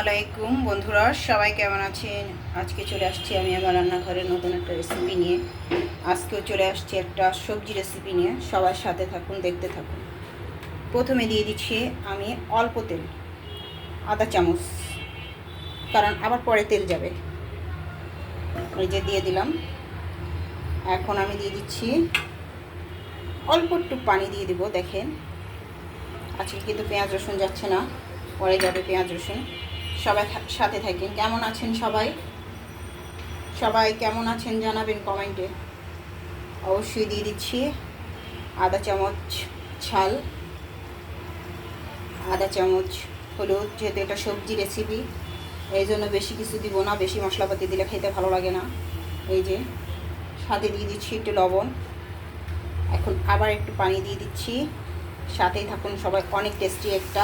আলাইকুম বন্ধুরা, সবাই কেমন আছেন? আজকে চলে আসছি আমি আমার রান্নাঘরের নতুন একটা রেসিপি নিয়ে। আজকেও চলে আসছি একটা সবজি রেসিপি নিয়ে। সবার সাথে থাকুন, দেখতে থাকুন। প্রথমে দিয়ে দিচ্ছি আমি অল্প তেল, আধা চামচ, কারণ আবার পরে তেল যাবে। ওই যে দিয়ে দিলাম। এখন আমি দিয়ে দিচ্ছি অল্প একটু পানি দিয়ে দিব, দেখেন। আজকে কিন্তু পেঁয়াজ রসুন যাচ্ছে না, পরে যাবে পেঁয়াজ রসুন। সবাই সাথে থাকেন। কেমন আছেন সবাই? সবাই কেমন আছেন জানাবেন কমেন্টে। অবশ্যই দিয়ে দিচ্ছি। আধা চামচ ঝাল। আধা চামচ হলুদ, যেহেতু এটা সবজি রেসিপি এই জন্য বেশি কিছু দিব না, বেশি মশলাপাতি দিলে খেতে ভালো লাগে না। এই যে, সাথে দিয়ে দিচ্ছি একটু লবণ। এখন আবার একটু পানি দিয়ে দিচ্ছি। সাথেই থাকুন সবাই, অনেক টেস্টি একটা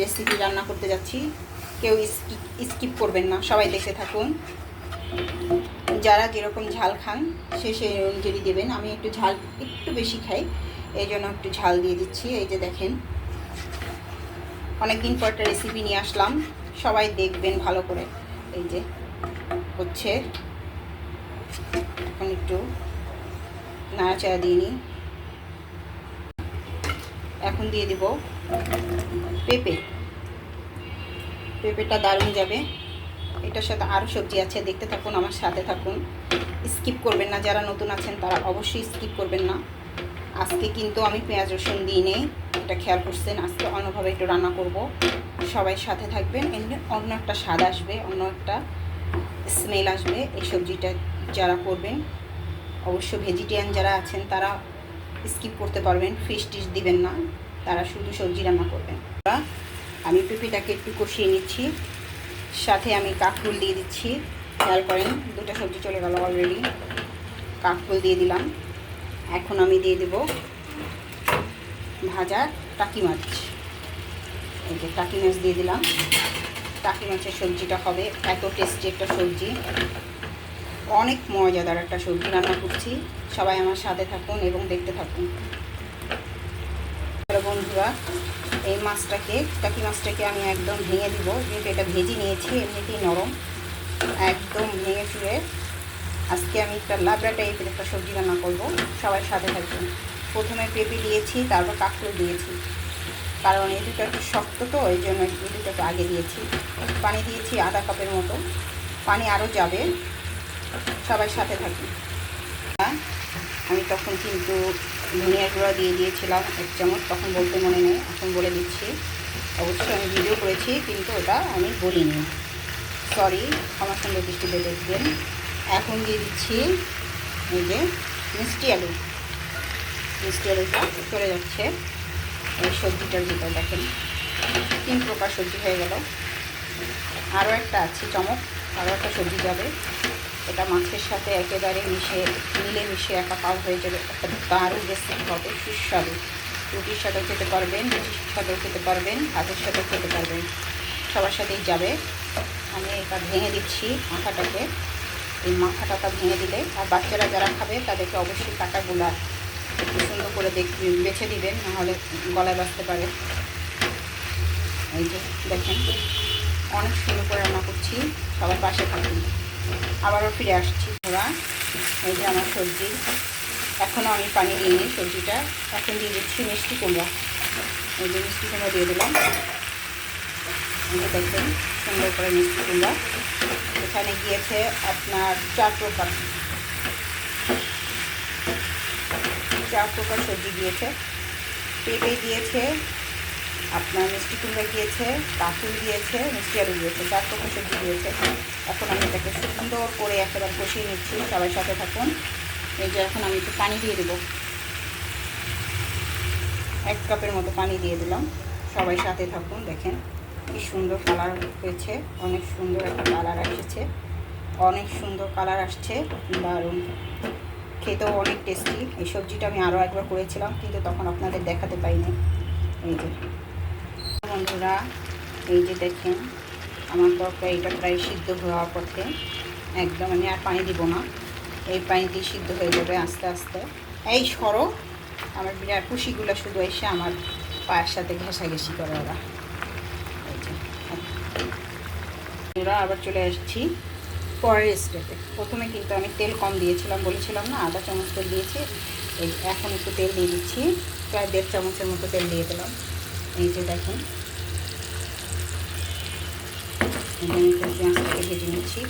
রেসিপি রান্না করতে যাচ্ছি। কেউ স্কিপ করবেন না, সবাই দেখে থাকুন। যারা যেরকম ঝাল খান, সে সেই অনুযায়ী দেবেন। আমি একটু ঝাল একটু বেশি খাই, এই জন্য একটু ঝাল দিয়ে দিচ্ছি। এই যে দেখেন, অনেকদিন পর একটা রেসিপি নিয়ে আসলাম। সবাই দেখবেন ভালো করে। এই যে, হচ্ছে, এখন একটু নাড়াচাড়া দিয়ে নিই। এখন দিয়ে দেব পেঁপে। পেঁপেটা দারুণ যাবে। এটার সাথে আরও সবজি আছে, দেখতে থাকুন, আমার সাথে থাকুন। স্কিপ করবেন না, যারা নতুন আছেন, তারা অবশ্যই স্কিপ করবেন না। আজকে কিন্তু আমি পেঁয়াজ রসুন দিই নেই, এটা খেয়াল করছেন, আজকে অন্যভাবে একটু রান্না করব। সবাই সাথে থাকবেন, এমনি অন্য একটা স্বাদ আসবে, অন্য একটা স্মেল আসবে এই সবজিটা যারা করবেন। অবশ্য ভেজিটেরিয়ান যারা আছেন, তারা স্কিপ করতে পারবেন ফিশ টিশ দিবেন না, তারা শুধু সবজি রান্না করবেন। আমি পেঁপেটাকে একটু কষিয়ে নিচ্ছি। সাথে আমি কাকরুল দিয়ে দিচ্ছি। খেয়াল করেন, দুটো সবজি চলে গেল অলরেডি কাকরুল দিয়ে দিলাম। এখন আমি দিয়ে দেব ভাজা টাকি মাছ। এই যে টাকি মাছ দিয়ে দিলাম। টাকি মাছের সবজিটা হবে এত টেস্টি একটা সবজি। অনেক মজাদার একটা সবজি রান্না করছি। সবাই আমার সাথে থাকুন এবং দেখতে থাকুন। বন্ধুরা এই মাছটাকে, টাকি মাছটাকে আমি একদম ভেঙে দিব। যেহেতু এটা ভেজে নিয়েছি, এমনিতেই নরম। একদম ভেঙে চুড়ে। আজকে আমি একটা লাবড়া টাইপের একটা সবজি রান্না করব। সবাই সাথে থাকবেন। প্রথমে পেঁপে দিয়েছি, তারপর কাঁকড়ো দিয়েছি। কারণ এই দুটো একটু শক্ত তো, এই জন্য এই দুটো একটু আগে দিয়েছি। পানি দিয়েছি আধা কাপের মতো। পানি আরও যাবে। সবাই সাথে থাকি আমি তখন কিন্তু ধনিয়ার গুঁড়া দিয়ে দিয়েছিলাম এক চামচ, তখন বলতে মনে নেই, এখন বলে দিচ্ছি। অবশ্যই আমি ভিডিও করেছি, কিন্তু ওটা আমি বলিনি। সরি আমার সঙ্গে দৃষ্টিতে দেখবেন। এখন দিয়ে দিচ্ছি এই যে মিষ্টি আলু। মিষ্টি আলুটা চলে যাচ্ছে। এই সবজিটার ভিতর দেখেন, তিন প্রকার সবজি হয়ে গেল। আরও একটা আছে, চমক, আরও একটা সবজি যাবে। এটা মাছের সাথে একেবারে মিশে মিলে মিশে একা একাকার হয়ে যাবে। একটা দারুণ রেসিপি হবে, সুস্বাদু। রুটির সাথেও খেতে পারবেন রুটির সাথেও খেতে পারবেন, ভাতের সাথেও খেতে পারবেন। সবার সাথেই যাবে। আমি এটা ভেঙে দিচ্ছি মাথাটাকে। এই মাথাটাটা ভেঙে দিলে, আর বাচ্চারা যারা খাবে, তাদেরকে অবশ্যই কাটাগুলা একটু সুন্দর করে দেখ, বেছে দিবেন, নাহলে গলায় বাঁচতে পারে। এই যে দেখেন, অনেক সুন্দর করে রান্না করছি। সবার পাশে থাকুন। আবারও ফিরে আসছি ওরা এই যে আমার সবজি। এখনও আমি পানি দিইনি সবজিটা। এখন দিয়ে দিচ্ছি মিষ্টি কুমড়া। এই যে মিষ্টি কুমড়া দিয়ে দিলাম। দেখবেন সুন্দর করে মিষ্টি কুমড়া। এখানে গিয়েছে আপনার চার প্রকার। চার প্রকার সবজি দিয়েছে পেঁপে দিয়েছে আপনার মিষ্টি কুমড়া দিয়েছে কাকুল দিয়েছে, মিষ্টি আলু দিয়েছে, চার প্রকার সবজি দিয়েছে। এখন আমি এটাকে সুন্দর করে একেবারে কষিয়ে নিচ্ছি, সবাই সাথে থাকুন। এই যে এখন আমি একটু পানি দিয়ে দেবো। এক কাপের মতো পানি দিয়ে দিলাম। সবাই সাথে থাকুন, দেখেন কি সুন্দর কালার হয়েছে, অনেক সুন্দর একটা কালার এসেছে। অনেক সুন্দর কালার আসছে, দারুণ। খেতেও অনেক টেস্টি। এই সবজিটা আমি আরও একবার করেছিলাম, কিন্তু তখন আপনাদের দেখাতে পাইনি। এই যে। বন্ধুরা, এই যে দেখেন, আমার তরকারিটা প্রায় সিদ্ধ হওয়ার পথে একদম আমি আর পানি দিব না। এই পানিতেই সিদ্ধ হয়ে যাবে আস্তে আস্তে। এই সরো, আমার বিরাট পুষিগুলো শুধু এসে আমার পায়ের সাথে ঘেঁষাঘেঁষি করে ওরা। আমরা আবার চলে আসছি পরের স্টেপে প্রথমে কিন্তু আমি তেল কম দিয়েছিলাম, বলেছিলাম না, আধা চামচ তেল দিয়েছি। এই এখন একটু তেল দিয়ে দিচ্ছি, প্রায় দেড় চামচের মতো তেল দিয়ে দিলাম। এই যে দেখুন পেঁয়াজটাকে ভেজে নিচ্ছি,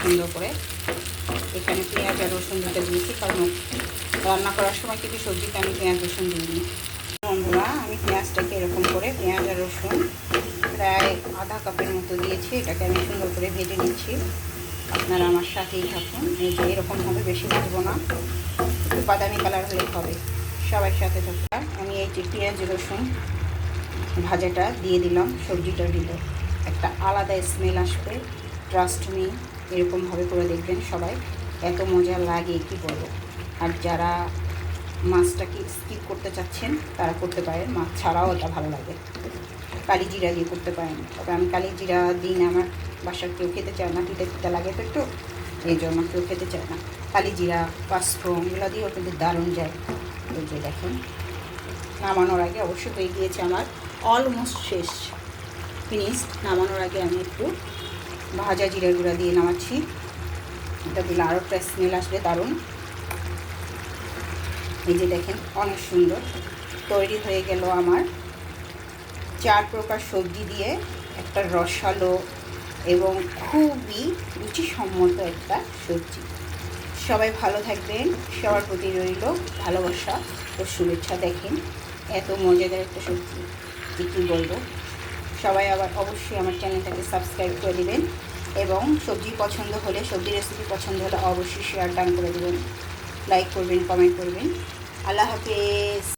সুন্দর করে। এখানে পেঁয়াজ আর রসুন দুটো দিয়েছি, কারণ রান্না করার সময় কিন্তু সবজিতে আমি পেঁয়াজ, রসুন দিইনি। বন্ধুরা, আমি পেঁয়াজটাকে এরকম করে পেঁয়াজ আর রসুন প্রায় আধা কাপের মতো দিয়েছি, এটাকে আমি সুন্দর করে ভেজে নিচ্ছি। আপনারা আমার সাথেই থাকুন, এই যে এরকম বেশি ভাজবো না, একটু বাদামি কালার হলে হবে। সবার সাথে থাকুন। আমি এই যে পেঁয়াজ, রসুন ভাজাটা দিয়ে দিলাম সবজিটা দিল একটা আলাদা স্মেল আসবে। ট্রাস্ট মি এরকমভাবে করে দেখবেন সবাই। এত মজা লাগে কি বলব? আর যারা মাছটাকে স্কিপ করতে চাচ্ছেন, তারা করতে পারেন। মাছ ছাড়াও এটা ভালো লাগে। কালি জিরা দিয়ে করতে পারেন। তবে আমি কালি জিরা দিই না, আমার বাসার কেউ খেতে চায় না তিতে তিতে লাগে তো একটু। এই জন্য কেউ খেতে চায় না। কালি জিরা, পাঁচফোড়ন, এগুলো দিয়েও কিন্তু দারুণ যায়। এই যে দেখুন, নামানোর আগে অবশ্যই হয়ে গিয়েছে আমার অলমোস্ট শেষ। ফিনিশ নামানোর আগে আমি একটু ভাজা জিরা গুঁড়া দিয়ে নামাচ্ছি। এটা দিলে আরও একটা স্মেল আসবে, দারুণ। এই যে দেখেন, অনেক সুন্দর। তৈরি হয়ে গেল আমার চার প্রকার সবজি দিয়ে একটা রসালো এবং খুবই রুচিসম্মত একটা সবজি। সবাই ভালো থাকবেন, সবার প্রতি রইল ভালোবাসা ও শুভেচ্ছা। দেখেন, এত মজাদার একটা সবজি। কী বলব? সবাই আবার অবশ্যই আমার চ্যানেলটাকে সাবস্ক্রাইব করে দেবেন এবং সবজি পছন্দ হলে, সবজি রেসিপি পছন্দ হলে অবশ্যই শেয়ার ডান করে দেবেন। লাইক করবেন কমেন্ট করবেন। আল্লাহ হাফেজ।